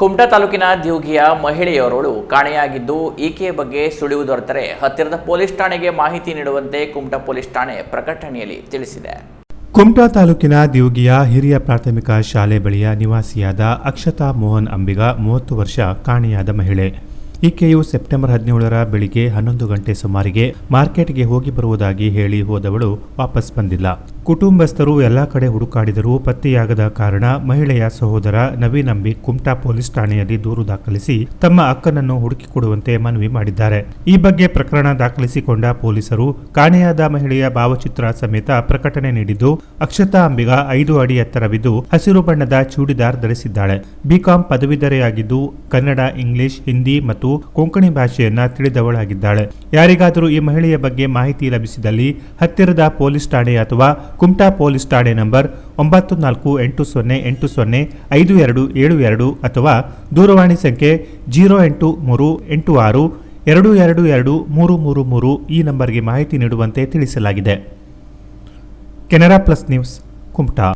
ಕುಮಟಾ ತಾಲೂಕಿನ ದ್ಯೋಗಿಯ ಮಹಿಳೆಯವರು ಕಾಣೆಯಾಗಿದ್ದು, ಈಕೆಯ ಬಗ್ಗೆ ಸುಳಿವು ದೊರೆತರೆ. ಹತ್ತಿರದ ಪೊಲೀಸ್ ಠಾಣೆಗೆ ಮಾಹಿತಿ ನೀಡುವಂತೆ ಕುಮಟಾ ಪೊಲೀಸ್ ಠಾಣೆ ಪ್ರಕಟಣೆಯಲ್ಲಿ ತಿಳಿಸಿದೆ. ಕುಮಟಾ ತಾಲೂಕಿನ ದ್ಯೋಗಿಯ ಹಿರಿಯ ಪ್ರಾಥಮಿಕ ಶಾಲೆ ಬಳಿಯ ನಿವಾಸಿಯಾದ ಅಕ್ಷತಾ ಮೋಹನ್ ಅಂಬಿಗ, ಮೂವತ್ತು ವರ್ಷ ಕಾಣೆಯಾದ ಮಹಿಳೆ. ಈಕೆಯು ಸೆಪ್ಟೆಂಬರ್ ಹದಿನೇಳರ ಬೆಳಿಗ್ಗೆ ಹನ್ನೊಂದು ಗಂಟೆ ಸುಮಾರಿಗೆ ಮಾರ್ಕೆಟ್ಗೆ ಹೋಗಿ ಬರುವುದಾಗಿ ಹೇಳಿ ಹೋದವಳು ವಾಪಸ್ ಬಂದಿಲ್ಲ. ಕುಟುಂಬಸ್ಥರು ಎಲ್ಲ ಕಡೆ ಹುಡುಕಾಡಿದರೂ ಪತ್ತೆಯಾಗದ ಕಾರಣ ಮಹಿಳೆಯ ಸಹೋದರ ನವೀನ್ ಅಂಬಿ ಕುಮಟಾ ಪೊಲೀಸ್ ಠಾಣೆಯಲ್ಲಿ ದೂರು ದಾಖಲಿಸಿ ತಮ್ಮ ಅಕ್ಕನನ್ನು ಹುಡುಕಿಕೊಡುವಂತೆ ಮನವಿ ಮಾಡಿದ್ದಾರೆ. ಈ ಬಗ್ಗೆ ಪ್ರಕರಣ ದಾಖಲಿಸಿಕೊಂಡ ಪೊಲೀಸರು ಕಾಣೆಯಾದ ಮಹಿಳೆಯ ಭಾವಚಿತ್ರ ಸಮೇತ ಪ್ರಕಟಣೆ ನೀಡಿದ್ದು, ಅಕ್ಷತಾ ಅಂಬಿಗ ಐದು ಅಡಿ ಎತ್ತರವಿದ್ದು ಹಸಿರು ಬಣ್ಣದ ಚೂಡಿದಾರ್ ಧರಿಸಿದ್ದಾಳೆ. ಬಿಕಾಂ ಪದವೀಧರೆಯಾಗಿದ್ದು ಕನ್ನಡ, ಇಂಗ್ಲಿಷ್, ಹಿಂದಿ ಮತ್ತು ಕೊಂಕಣಿ ಭಾಷೆಯನ್ನ ತಿಳಿದವಳಾಗಿದ್ದಾಳೆ. ಯಾರಿಗಾದರೂ ಈ ಮಹಿಳೆಯ ಬಗ್ಗೆ ಮಾಹಿತಿ ಲಭಿಸಿದಲ್ಲಿ ಹತ್ತಿರದ ಪೊಲೀಸ್ ಠಾಣೆ ಅಥವಾ ಕುಮಟಾ ಪೊಲೀಸ್ ಠಾಣೆ ನಂಬರ್ ಒಂಬತ್ತು ನಾಲ್ಕು ಎಂಟು ಸೊನ್ನೆ ಎಂಟು ಸೊನ್ನೆ ಐದು ಎರಡು ಏಳು ಎರಡು ಅಥವಾ ದೂರವಾಣಿ ಸಂಖ್ಯೆ ಜೀರೋ ಎಂಟು ಮೂರು ಎಂಟು ಆರು ಎರಡು ಎರಡು ಎರಡು ಮೂರು ಮೂರು ಮೂರು ಈ ನಂಬರ್ಗೆ ಮಾಹಿತಿ ನೀಡುವಂತೆ ತಿಳಿಸಲಾಗಿದೆ. Canara plus news, Kumta.